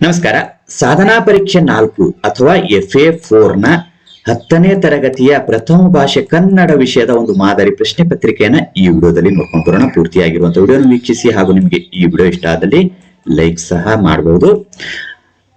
ನಮಸ್ಕಾರ. ಸಾಧನಾ ಪರೀಕ್ಷೆ ನಾಲ್ಕು ಅಥವಾ ಎಫ್ ಎ ಫೋರ್ನ ಹತ್ತನೇ ತರಗತಿಯ ಪ್ರಥಮ ಭಾಷೆ ಕನ್ನಡ ವಿಷಯದ ಒಂದು ಮಾದರಿ ಪ್ರಶ್ನೆ ಪತ್ರಿಕೆಯನ್ನ ಈ ವಿಡಿಯೋದಲ್ಲಿ ನೋಡ್ಕೊಂಡು ಬರೋಣ. ಪೂರ್ತಿಯಾಗಿರುವಂತಹ ವಿಡಿಯೋನ ವೀಕ್ಷಿಸಿ ಹಾಗೂ ನಿಮಗೆ ಈ ವಿಡಿಯೋ ಇಷ್ಟ ಆದಲ್ಲಿ ಲೈಕ್ ಸಹ ಮಾಡಬಹುದು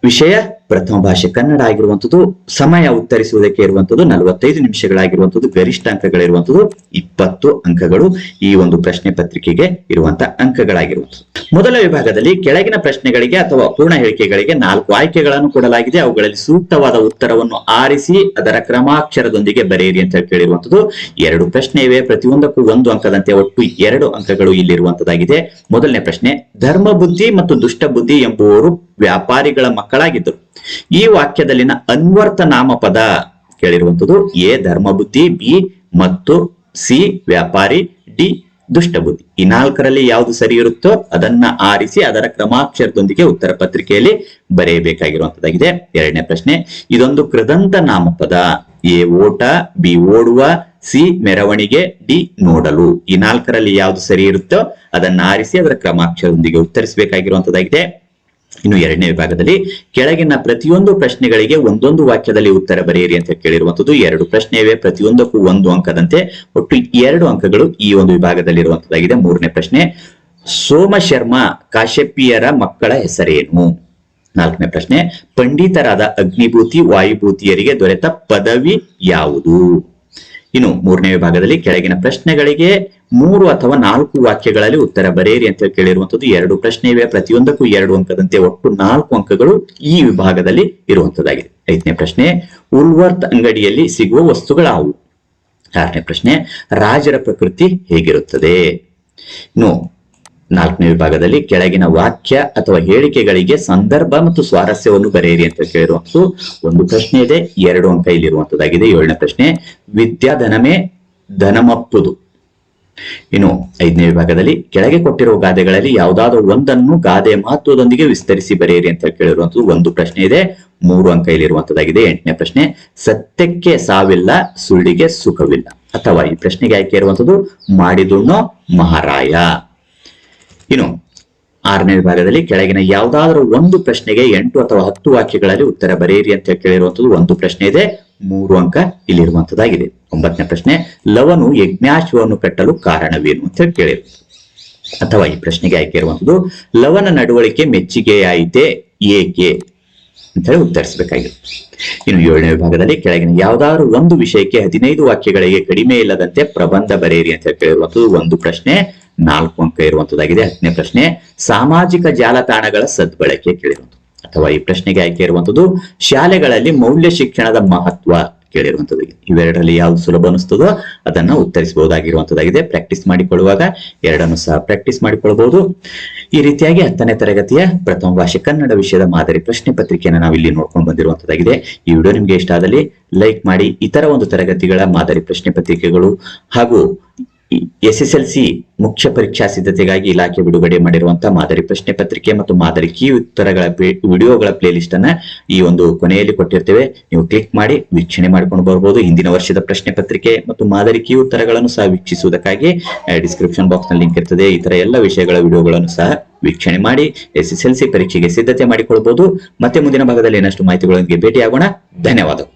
ವಿಷಯ ಪ್ರಥಮ ಭಾಷೆ ಕನ್ನಡ ಆಗಿರುವಂತದ್ದು, ಸಮಯ ಉತ್ತರಿಸುವುದಕ್ಕೆ ಇರುವಂತದ್ದು, ನಲವತ್ತೈದು ನಿಮಿಷಗಳಾಗಿರುವಂತದ್ದು, ಗರಿಷ್ಠ ಅಂಕಗಳಿರುವಂತದ್ದು ಇಪ್ಪತ್ತು ಅಂಕಗಳು ಈ ಒಂದು ಪ್ರಶ್ನೆ ಪತ್ರಿಕೆಗೆ ಇರುವಂತಹ ಅಂಕಗಳಾಗಿರುವಂತದ್ದು. ಮೊದಲ ವಿಭಾಗದಲ್ಲಿ ಕೆಳಗಿನ ಪ್ರಶ್ನೆಗಳಿಗೆ ಅಥವಾ ಪೂರ್ಣ ಹೇಳಿಕೆಗಳಿಗೆ ನಾಲ್ಕು ಆಯ್ಕೆಗಳನ್ನು ಕೊಡಲಾಗಿದೆ. ಅವುಗಳಲ್ಲಿ ಸೂಕ್ತವಾದ ಉತ್ತರವನ್ನು ಆರಿಸಿ, ಅದರ ಕ್ರಮಾಕ್ಷರದೊಂದಿಗೆ ಬರೆಯಿರಿ ಅಂತ ಕೇಳಿರುವಂಥದ್ದು ಎರಡು ಪ್ರಶ್ನೆ ಇವೆ. ಪ್ರತಿಯೊಂದಕ್ಕೂ ಒಂದು ಅಂಕದಂತೆ ಒಟ್ಟು ಎರಡು ಅಂಕಗಳು ಇಲ್ಲಿರುವಂತದ್ದಾಗಿದೆ. ಮೊದಲನೇ ಪ್ರಶ್ನೆ, ಧರ್ಮ ಬುದ್ಧಿ ಮತ್ತು ದುಷ್ಟ ಬುದ್ಧಿ ಎಂಬುವರು ವ್ಯಾಪಾರಿಗಳ ಮಕ್ಕಳಾಗಿದ್ದರು. ಈ ವಾಕ್ಯದಲ್ಲಿನ ಅನ್ವರ್ಥ ನಾಮಪದ ಕೇಳಿರುವಂತದ್ದು ಎ ಧರ್ಮಬುದ್ಧಿ, ಬಿ ಮತ್ತು ಸಿ ವ್ಯಾಪಾರಿ, ಡಿ ದುಷ್ಟಬುದ್ಧಿ. ಈ ನಾಲ್ಕರಲ್ಲಿ ಯಾವುದು ಸರಿ ಇರುತ್ತೋ ಅದನ್ನ ಆರಿಸಿ ಅದರ ಕ್ರಮಾಕ್ಷರದೊಂದಿಗೆ ಉತ್ತರ ಪತ್ರಿಕೆಯಲ್ಲಿ ಬರೆಯಬೇಕಾಗಿರುವಂತದ್ದಾಗಿದೆ ಎರಡನೇ ಪ್ರಶ್ನೆ, ಇದೊಂದು ಕೃದಂತ ನಾಮಪದ. ಎ ಓಟ, ಬಿ ಓಡುವ, ಸಿ ಮೆರವಣಿಗೆ, ಡಿ ನೋಡಲು. ಈ ನಾಲ್ಕರಲ್ಲಿ ಯಾವುದು ಸರಿ ಇರುತ್ತೋ ಅದನ್ನ ಆರಿಸಿ ಅದರ ಕ್ರಮಾಕ್ಷರದೊಂದಿಗೆ ಉತ್ತರಿಸಬೇಕಾಗಿರುವಂತದ್ದಾಗಿದೆ ಇನ್ನು ಎರಡನೇ ವಿಭಾಗದಲ್ಲಿ ಕೆಳಗಿನ ಪ್ರತಿಯೊಂದು ಪ್ರಶ್ನೆಗಳಿಗೆ ಒಂದೊಂದು ವಾಕ್ಯದಲ್ಲಿ ಉತ್ತರ ಬರೆಯಿರಿ ಅಂತ ಕೇಳಿರುವಂತದ್ದು ಎರಡು ಪ್ರಶ್ನೆ ಇವೆ ಪ್ರತಿಯೊಂದಕ್ಕೂ ಒಂದು ಅಂಕದಂತೆ ಒಟ್ಟು ಎರಡು ಅಂಕಗಳು ಈ ಒಂದು ವಿಭಾಗದಲ್ಲಿ ಇರುವಂತದ್ದಾಗಿದೆ ಮೂರನೇ ಪ್ರಶ್ನೆ ಸೋಮ ಶರ್ಮಾ ಕಾಶ್ಯಪಿಯರ ಮಕ್ಕಳ ಹೆಸರೇನು? ನಾಲ್ಕನೇ ಪ್ರಶ್ನೆ, ಪಂಡಿತರಾದ ಅಗ್ನಿಭೂತಿ ವಾಯುಭೂತಿಯರಿಗೆ ದೊರೆತ ಪದವಿ ಯಾವುದು? ಇನ್ನು ಮೂರನೇ ವಿಭಾಗದಲ್ಲಿ ಕೆಳಗಿನ ಪ್ರಶ್ನೆಗಳಿಗೆ ಮೂರು ಅಥವಾ ನಾಲ್ಕು ವಾಕ್ಯಗಳಲ್ಲಿ ಉತ್ತರ ಬರೆಯಿರಿ ಅಂತ ಕೇಳಿರುವಂತದ್ದು ಎರಡು ಪ್ರಶ್ನೆ ಇವೆ. ಪ್ರತಿಯೊಂದಕ್ಕೂ ಎರಡು ಅಂಕದಂತೆ ಒಟ್ಟು ನಾಲ್ಕು ಅಂಕಗಳು ಈ ವಿಭಾಗದಲ್ಲಿ ಇರುವಂತದ್ದಾಗಿದೆ ಐದನೇ ಪ್ರಶ್ನೆ, ಉಲ್ವರ್ತ್ ಅಂಗಡಿಯಲ್ಲಿ ಸಿಗುವ ವಸ್ತುಗಳಾವು ಆರನೇ ಪ್ರಶ್ನೆ, ರಾಜರ ಪ್ರಕೃತಿ ಹೇಗಿರುತ್ತದೆ? ಇನ್ನು ನಾಲ್ಕನೇ ವಿಭಾಗದಲ್ಲಿ ಕೆಳಗಿನ ವಾಕ್ಯ ಅಥವಾ ಹೇಳಿಕೆಗಳಿಗೆ ಸಂದರ್ಭ ಮತ್ತು ಸ್ವಾರಸ್ಯವನ್ನು ಬರೆಯಿರಿ ಅಂತ ಕೇಳಿರುವಂತದ್ದು ಒಂದು ಪ್ರಶ್ನೆ ಇದೆ. ಎರಡು ಅಂಕ ಇಲ್ಲಿರುವಂತದ್ದಾಗಿದೆ ಏಳನೇ ಪ್ರಶ್ನೆ, ವಿದ್ಯಾಧನಮೇ ಧನಮಪ್ಪುದು? ಇನ್ನು ಐದನೇ ವಿಭಾಗದಲ್ಲಿ ಕೆಳಗೆ ಕೊಟ್ಟಿರುವ ಗಾದೆಗಳಲ್ಲಿ ಯಾವುದಾದ್ರೂ ಒಂದನ್ನು ಗಾದೆ ಮಹತ್ವದೊಂದಿಗೆ ವಿಸ್ತರಿಸಿ ಬರೆಯಿರಿ ಅಂತ ಕೇಳಿರುವಂತದ್ದು ಒಂದು ಪ್ರಶ್ನೆ ಇದೆ. ಮೂರು ಅಂಕ ಇಲ್ಲಿರುವಂತದ್ದಾಗಿದೆ ಎಂಟನೇ ಪ್ರಶ್ನೆ, ಸತ್ಯಕ್ಕೆ ಸಾವಿಲ್ಲ, ಸುಳ್ಳಿಗೆ ಸುಖವಿಲ್ಲ. ಅಥವಾ ಈ ಪ್ರಶ್ನೆಗೆ ಆಯ್ಕೆ ಇರುವಂತದ್ದು ಮಾಡಿದುಣ್ಣೋ ಮಹಾರಾಯ. ಇನ್ನು ಆರನೇ ವಿಭಾಗದಲ್ಲಿ ಕೆಳಗಿನ ಯಾವುದಾದ್ರೂ ಒಂದು ಪ್ರಶ್ನೆಗೆ ಎಂಟು ಅಥವಾ ಹತ್ತು ವಾಕ್ಯಗಳಲ್ಲಿ ಉತ್ತರ ಬರೆಯಿರಿ ಅಂತ ಕೇಳಿರುವಂತದ್ದು ಒಂದು ಪ್ರಶ್ನೆ ಇದೆ. ಮೂರು ಅಂಕ ಇಲ್ಲಿರುವಂತದ್ದಾಗಿದೆ. ಒಂಬತ್ತನೇ ಪ್ರಶ್ನೆ, ಲವನು ಯಜ್ಞಾಶ್ವವನ್ನು ಕಟ್ಟಲು ಕಾರಣವೇನು ಅಂತ ಹೇಳಿ ಕೇಳಿದ್ರು ಅಥವಾ ಈ ಪ್ರಶ್ನೆಗೆ ಆಯ್ಕೆ ಇರುವಂತದ್ದು, ಲವನ ನಡವಳಿಕೆ ಮೆಚ್ಚುಗೆಯಾಯಿತೆ ಏಕೆ ಅಂತ ಹೇಳಿ ಉತ್ತರಿಸಬೇಕಾಗಿದೆ. ಇನ್ನು ಏಳನೇ ವಿಭಾಗದಲ್ಲಿ ಕೆಳಗಿನ ಯಾವ್ದಾದ್ರು ಒಂದು ವಿಷಯಕ್ಕೆ ಹದಿನೈದು ವಾಕ್ಯಗಳಿಗೆ ಕಡಿಮೆ ಇಲ್ಲದಂತೆ ಪ್ರಬಂಧ ಬರೆಯಿರಿ ಅಂತ ಹೇಳಿ ಕೇಳಿರುವಂತದ್ದು ಒಂದು ಪ್ರಶ್ನೆ, ನಾಲ್ಕು ಅಂಕ ಇರುವಂತದ್ದಾಗಿದೆ. ಹತ್ತನೇ ಪ್ರಶ್ನೆ, ಸಾಮಾಜಿಕ ಜಾಲತಾಣಗಳ ಸದ್ಬಳಕೆ ಕೇಳಿರುವಂತದ್ದು. ಅಥವಾ ಈ ಪ್ರಶ್ನೆಗೆ ಆಯ್ಕೆ ಇರುವಂತದ್ದು ಶಾಲೆಗಳಲ್ಲಿ ಮೌಲ್ಯ ಶಿಕ್ಷಣದ ಮಹತ್ವ ಕೇಳಿರುವಂತದ್ದು ಇವೆರಡರಲ್ಲಿ ಯಾವ್ದು ಸುಲಭ ಅನಿಸ್ತದೋ ಅದನ್ನ ಉತ್ತರಿಸಬಹುದಾಗಿರುವಂತದ್ದಾಗಿದೆ ಪ್ರಾಕ್ಟೀಸ್ ಮಾಡಿಕೊಳ್ಳುವಾಗ ಎರಡನ್ನು ಸಹ ಪ್ರಾಕ್ಟೀಸ್ ಮಾಡಿಕೊಳ್ಳಬಹುದು. ಈ ರೀತಿಯಾಗಿ ಹತ್ತನೇ ತರಗತಿಯ ಪ್ರಥಮ ಭಾಷೆ ಕನ್ನಡ ವಿಷಯದ ಮಾದರಿ ಪ್ರಶ್ನೆ ಪತ್ರಿಕೆಯನ್ನು ನಾವು ಇಲ್ಲಿ ನೋಡ್ಕೊಂಡು ಬಂದಿರುವಂತದ್ದಾಗಿದೆ ಈ ವಿಡಿಯೋ ನಿಮ್ಗೆ ಇಷ್ಟ ಆದಲ್ಲಿ ಲೈಕ್ ಮಾಡಿ, ಇತರ ಒಂದು ತರಗತಿಗಳ ಮಾದರಿ ಪ್ರಶ್ನೆ ಪತ್ರಿಕೆಗಳು ಹಾಗೂ ಎಸ್ ಎಸ್ ಎಲ್ ಸಿ ಮುಖ್ಯ ಪರೀಕ್ಷಾ ಸಿದ್ಧತೆಗಾಗಿ ಇಲಾಖೆ ಬಿಡುಗಡೆ ಮಾಡಿರುವಂತಹ ಮಾದರಿ ಪ್ರಶ್ನೆ ಪತ್ರಿಕೆ ಮತ್ತು ಮಾದರಿ ಕೀ ಉತ್ತರಗಳ ವಿಡಿಯೋಗಳ ಪ್ಲೇ ಲಿಸ್ಟ್ ಅನ್ನ ಈ ಒಂದು ಕೊನೆಯಲ್ಲಿ ಕೊಟ್ಟಿರ್ತೇವೆ. ನೀವು ಕ್ಲಿಕ್ ಮಾಡಿ ವೀಕ್ಷಣೆ ಮಾಡ್ಕೊಂಡು ಬರಬಹುದು ಹಿಂದಿನ ವರ್ಷದ ಪ್ರಶ್ನೆ ಪತ್ರಿಕೆ ಮತ್ತು ಮಾದರಿ ಕೀ ಉತ್ತರಗಳನ್ನು ಸಹ ವೀಕ್ಷಿಸುವುದಕ್ಕಾಗಿ ಡಿಸ್ಕ್ರಿಪ್ಷನ್ ಬಾಕ್ಸ್ನಲ್ಲಿ ಲಿಂಕ್ ಇರ್ತದೆ. ಈ ತರ ಎಲ್ಲ ವಿಷಯಗಳ ವಿಡಿಯೋಗಳನ್ನು ಸಹ ವೀಕ್ಷಣೆ ಮಾಡಿ ಎಸ್ ಎಸ್ ಪರೀಕ್ಷೆಗೆ ಸಿದ್ಧತೆ ಮಾಡಿಕೊಳ್ಬಹುದು ಮತ್ತೆ ಮುಂದಿನ ಭಾಗದಲ್ಲಿ ಏನಷ್ಟು ಮಾಹಿತಿಗಳೊಂದಿಗೆ ಭೇಟಿಯಾಗೋಣ. ಧನ್ಯವಾದಗಳು.